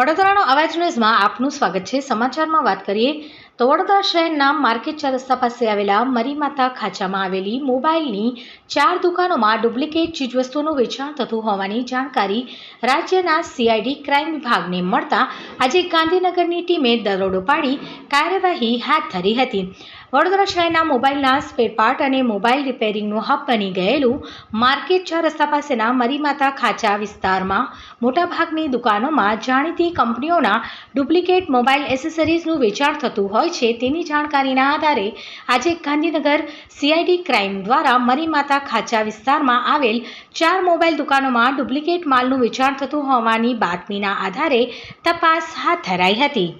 વડોદરાનો અવાજ ન્યૂઝમાં આપનું સ્વાગત છે. સમાચારમાં વાત કરીએ તો વડોદરા શહેરના માર્કેટ ચાર રસ્તા પાસે આવેલા મરીમાતા ખાંચામાં આવેલી મોબાઈલની ચાર દુકાનોમાં ડુપ્લિકેટ ચીજવસ્તુઓનું વેચાણ થતું હોવાની જાણકારી રાજ્યના સીઆઈડી ક્રાઇમ વિભાગને મળતા આજે ગાંધીનગરની ટીમે દરોડો પાડી કાર્યવાહી હાથ ધરી હતી. વડોદરા શહેરના મોબાઈલના સ્પેરપાર્ટ અને મોબાઈલ રિપેરિંગનું હબ બની ગયેલું માર્કેટ ચાર રસ્તા પાસેના મરીમાતા ખાચા વિસ્તારમાં. મોટાભાગની દુકાનોમાં જાણીતી કંપનીઓના ડુપ્લિકેટ મોબાઈલ એસેસરીઝનું વેચાણ થતું હોય છે તેની જાણકારીના આધારે આજે ગાંધીનગર સીઆઈડી ક્રાઇમ દ્વારા મરીમાતા ખાચા વિસ્તારમાં આવેલ ચાર મોબાઈલ દુકાનોમાં ડુપ્લિકેટ માલનું વેચાણ થતું હોવાની બાતમીના આધારે તપાસ હાથ ધરાઈ હતી.